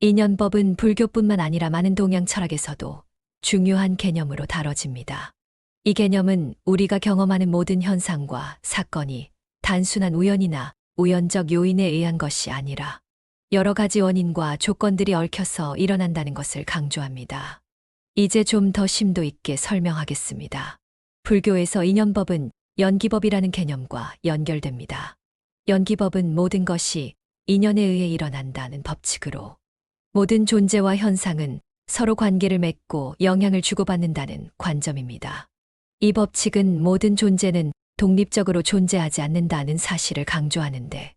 인연법은 불교뿐만 아니라 많은 동양 철학에서도 중요한 개념으로 다뤄집니다. 이 개념은 우리가 경험하는 모든 현상과 사건이 단순한 우연이나 우연적 요인에 의한 것이 아니라 여러 가지 원인과 조건들이 얽혀서 일어난다는 것을 강조합니다. 이제 좀 더 심도 있게 설명하겠습니다. 불교에서 인연법은 연기법이라는 개념과 연결됩니다. 연기법은 모든 것이 인연에 의해 일어난다는 법칙으로 모든 존재와 현상은 서로 관계를 맺고 영향을 주고받는다는 관점입니다. 이 법칙은 모든 존재는 독립적으로 존재하지 않는다는 사실을 강조하는데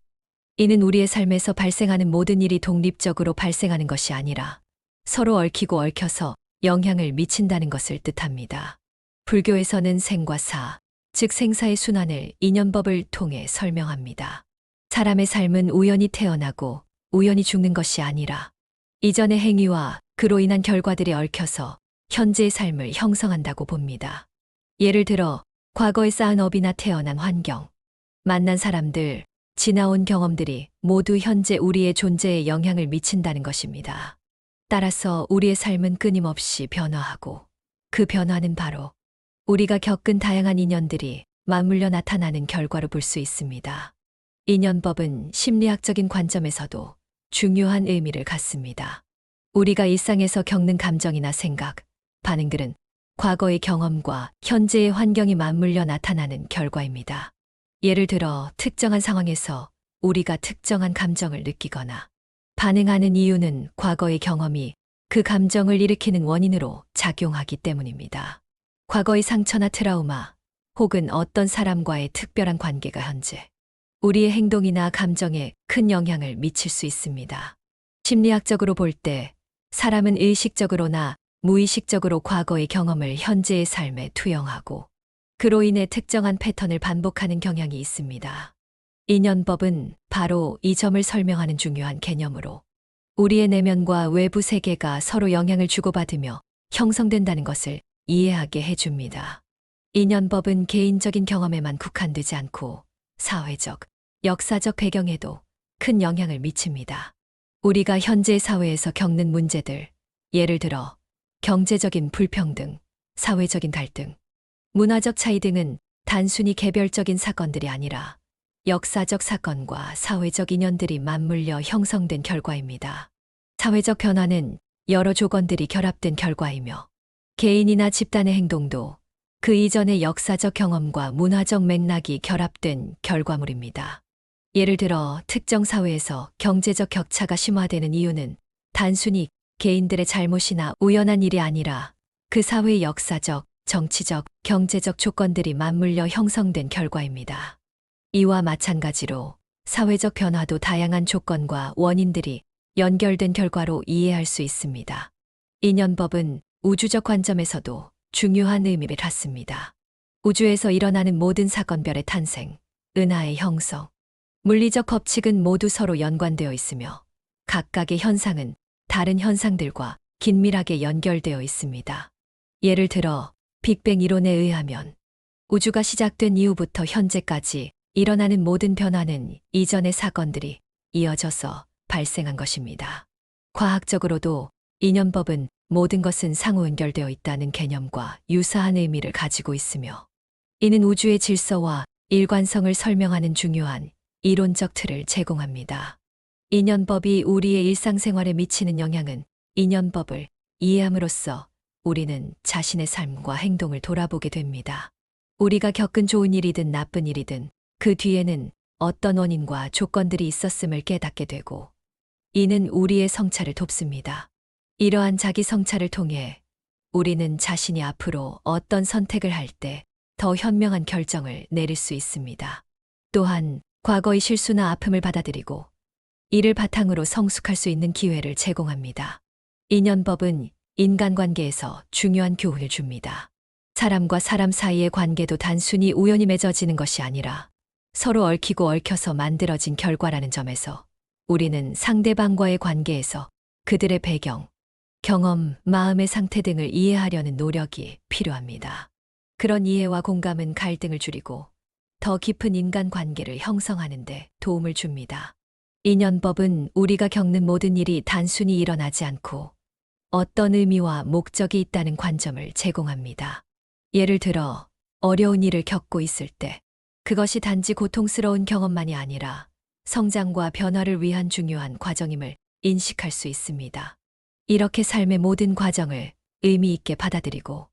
이는 우리의 삶에서 발생하는 모든 일이 독립적으로 발생하는 것이 아니라 서로 얽히고 얽혀서 영향을 미친다는 것을 뜻합니다. 불교에서는 생과 사, 즉 생사의 순환을 인연법을 통해 설명합니다. 사람의 삶은 우연히 태어나고 우연히 죽는 것이 아니라 이전의 행위와 그로 인한 결과들이 얽혀서 현재의 삶을 형성한다고 봅니다. 예를 들어 과거에 쌓은 업이나 태어난 환경, 만난 사람들, 지나온 경험들이 모두 현재 우리의 존재에 영향을 미친다는 것입니다. 따라서 우리의 삶은 끊임없이 변화하고 그 변화는 바로 우리가 겪은 다양한 인연들이 맞물려 나타나는 결과로 볼 수 있습니다. 인연법은 심리학적인 관점에서도 중요한 의미를 갖습니다. 우리가 일상에서 겪는 감정이나 생각, 반응들은 과거의 경험과 현재의 환경이 맞물려 나타나는 결과입니다. 예를 들어 특정한 상황에서 우리가 특정한 감정을 느끼거나 반응하는 이유는 과거의 경험이 그 감정을 일으키는 원인으로 작용하기 때문입니다. 과거의 상처나 트라우마 혹은 어떤 사람과의 특별한 관계가 현재 우리의 행동이나 감정에 큰 영향을 미칠 수 있습니다. 심리학적으로 볼 때 사람은 의식적으로나 무의식적으로 과거의 경험을 현재의 삶에 투영하고 그로 인해 특정한 패턴을 반복하는 경향이 있습니다. 인연법은 바로 이 점을 설명하는 중요한 개념으로 우리의 내면과 외부 세계가 서로 영향을 주고받으며 형성된다는 것을 이해하게 해줍니다. 인연법은 개인적인 경험에만 국한되지 않고 사회적, 역사적 배경에도 큰 영향을 미칩니다. 우리가 현재 사회에서 겪는 문제들, 예를 들어 경제적인 불평등, 사회적인 갈등, 문화적 차이 등은 단순히 개별적인 사건들이 아니라 역사적 사건과 사회적 인연들이 맞물려 형성된 결과입니다. 사회적 변화는 여러 조건들이 결합된 결과이며 개인이나 집단의 행동도 그 이전의 역사적 경험과 문화적 맥락이 결합된 결과물입니다. 예를 들어 특정 사회에서 경제적 격차가 심화되는 이유는 단순히 개인들의 잘못이나 우연한 일이 아니라 그 사회의 역사적, 정치적, 경제적 조건들이 맞물려 형성된 결과입니다. 이와 마찬가지로 사회적 변화도 다양한 조건과 원인들이 연결된 결과로 이해할 수 있습니다. 인연법은 우주적 관점에서도 중요한 의미를 갖습니다. 우주에서 일어나는 모든 사건별의 탄생, 은하의 형성, 물리적 법칙은 모두 서로 연관되어 있으며 각각의 현상은 다른 현상들과 긴밀하게 연결되어 있습니다. 예를 들어 빅뱅 이론에 의하면 우주가 시작된 이후부터 현재까지 일어나는 모든 변화는 이전의 사건들이 이어져서 발생한 것입니다. 과학적으로도 인연법은 모든 것은 상호 연결되어 있다는 개념과 유사한 의미를 가지고 있으며 이는 우주의 질서와 일관성을 설명하는 중요한 이론적 틀을 제공합니다. 인연법이 우리의 일상생활에 미치는 영향은 인연법을 이해함으로써 우리는 자신의 삶과 행동을 돌아보게 됩니다. 우리가 겪은 좋은 일이든 나쁜 일이든 그 뒤에는 어떤 원인과 조건들이 있었음을 깨닫게 되고 이는 우리의 성찰을 돕습니다. 이러한 자기 성찰을 통해 우리는 자신이 앞으로 어떤 선택을 할 때 더 현명한 결정을 내릴 수 있습니다. 또한 과거의 실수나 아픔을 받아들이고 이를 바탕으로 성숙할 수 있는 기회를 제공합니다. 인연법은 인간관계에서 중요한 교훈을 줍니다. 사람과 사람 사이의 관계도 단순히 우연히 맺어지는 것이 아니라 서로 얽히고 얽혀서 만들어진 결과라는 점에서 우리는 상대방과의 관계에서 그들의 배경, 경험, 마음의 상태 등을 이해하려는 노력이 필요합니다. 그런 이해와 공감은 갈등을 줄이고 더 깊은 인간 관계를 형성하는 데 도움을 줍니다. 인연법은 우리가 겪는 모든 일이 단순히 일어나지 않고 어떤 의미와 목적이 있다는 관점을 제공합니다. 예를 들어, 어려운 일을 겪고 있을 때, 그것이 단지 고통스러운 경험만이 아니라 성장과 변화를 위한 중요한 과정임을 인식할 수 있습니다. 이렇게 삶의 모든 과정을 의미 있게 받아들이고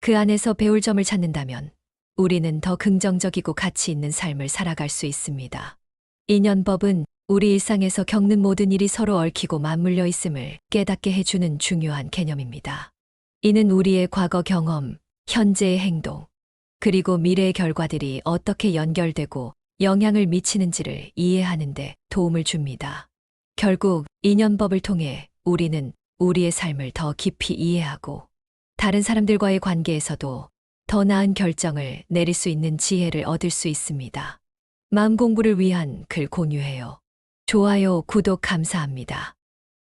그 안에서 배울 점을 찾는다면 우리는 더 긍정적이고 가치 있는 삶을 살아갈 수 있습니다. 인연법은 우리 일상에서 겪는 모든 일이 서로 얽히고 맞물려 있음을 깨닫게 해주는 중요한 개념입니다. 이는 우리의 과거 경험, 현재의 행동, 그리고 미래의 결과들이 어떻게 연결되고 영향을 미치는지를 이해하는데 도움을 줍니다. 결국 인연법을 통해 우리는 우리의 삶을 더 깊이 이해하고 다른 사람들과의 관계에서도 더 나은 결정을 내릴 수 있는 지혜를 얻을 수 있습니다. 마음 공부를 위한 글 공유해요. 좋아요, 구독 감사합니다.